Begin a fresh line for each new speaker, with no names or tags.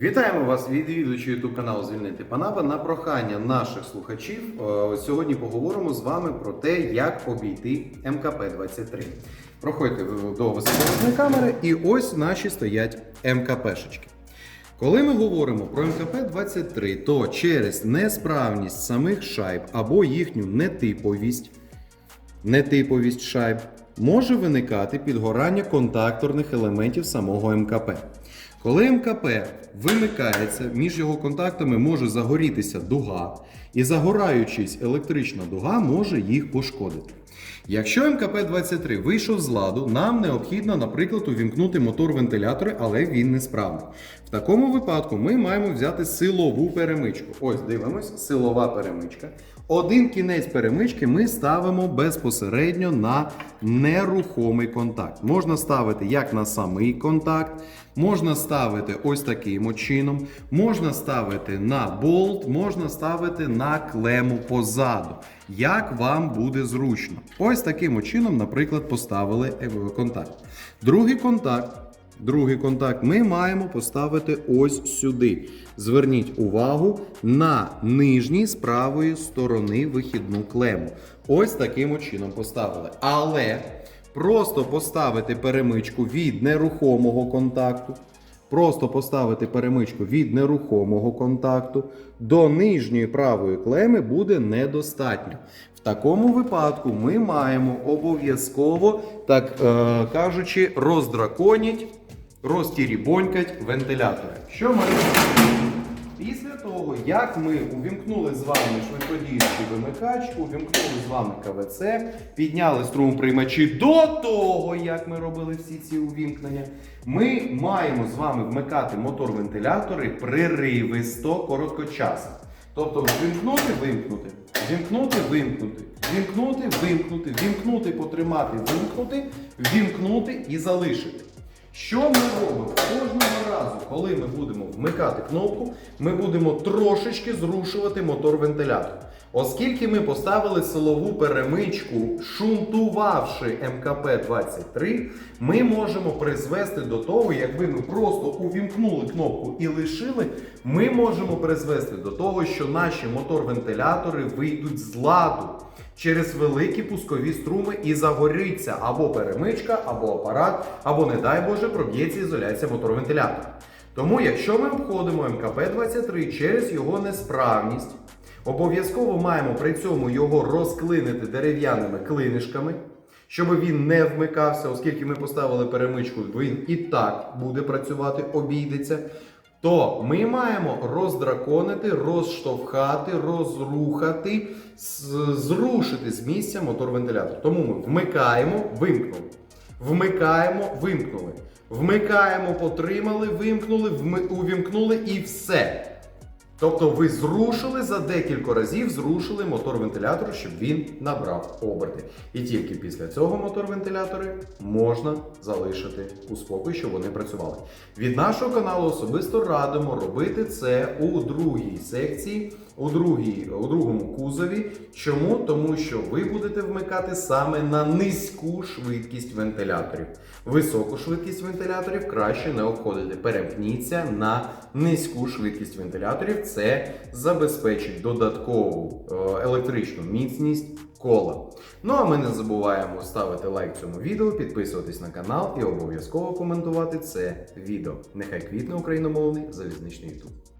Вітаємо вас, відвідувачі YouTube каналу Звільнити Панава. На прохання наших слухачів е, сьогодні поговоримо з вами про те, як обійти МКП-23. Проходьте до високовольтної камери, і ось наші стоять МКПшечки. Коли ми говоримо про МКП-23, то через несправність самих шайб або їхню нетиповість, нетиповість шайб може виникати підгорання контакторних елементів самого МКП. Коли МКП вимикається, між його контактами може загорітися дуга, і загораючись електрична дуга може їх пошкодити. Якщо МКП-23 вийшов з ладу, нам необхідно, наприклад, увімкнути мотор вентилятори, але він несправний. В такому випадку ми маємо взяти силову перемичку. Ось дивимось, силова перемичка. Один кінець перемички ми ставимо безпосередньо на нерухомий контакт. Можна ставити як на самий контакт, можна ставити ось таким чином, можна ставити на болт, можна ставити на клему позаду. Як вам буде зручно. Ось таким чином, наприклад, поставили е, контакт. Другий контакт. Другий контакт ми маємо поставити ось сюди. Зверніть увагу на нижній з правої сторони вихідну клему. Ось таким чином поставили. Але просто поставити перемичку від нерухомого контакту. Просто поставити перемичку від нерухомого контакту до нижньої правої клеми буде недостатньо. В такому випадку ми маємо обов'язково, так е, кажучи, роздраконіть, розтірібонькать вентилятори. Що ми? Після того, як ми увімкнули з вами швидкодіючий вимикач, увімкнули з вами КВЦ, підняли струмоприймачі до того, як ми робили всі ці увімкнення, ми маємо з вами вмикати мотор-вентилятори приривисто короткочасно. Тобто вимкнути, вимкнути, вімкнути, вимкнути, вімкнути, вимкнути, вімкнути, потримати, вимкнути, вімкнути і залишити. Що ми робимо? Кожного разу, коли ми будемо вмикати кнопку, ми будемо трошечки зрушувати мотор вентилятор. Оскільки ми поставили силову перемичку, шунтувавши МКП-23, ми можемо призвести до того, якби ми просто увімкнули кнопку і лишили, ми можемо призвести до того, що наші мотор-вентилятори вийдуть з ладу через великі пускові струми і загориться або перемичка, або апарат, або, не дай Боже, проб'ється ізоляція мотор-вентилятора. Тому, якщо ми обходимо МКП-23 через його несправність, обов'язково маємо при цьому його розклинити дерев'яними клинишками, щоб він не вмикався, оскільки ми поставили перемичку, він і так буде працювати, обійдеться. То ми маємо роздраконити, розштовхати, розрухати, зрушити з місця мотор-вентилятор. Тому ми вмикаємо, вимкнули. Вмикаємо, вимкнули. Вмикаємо, потримали, вимкнули, вми- увімкнули і все. Тобто ви зрушили за декілька разів, зрушили мотор вентилятора, щоб він набрав оберти. І тільки після цього мотор вентилятори можна залишити у спокій, щоб вони працювали. Від нашого каналу особисто радимо робити це у другій секції, у, другій, у другому кузові. Чому? Тому що ви будете вмикати саме на низьку швидкість вентиляторів. Високу швидкість вентиляторів краще не обходити. Перемкніться на низьку швидкість вентиляторів. Це забезпечить додаткову е, електричну міцність кола. Ну а ми не забуваємо ставити лайк цьому відео, підписуватись на канал і обов'язково коментувати це відео. Нехай квітне україномовний залізничний YouTube.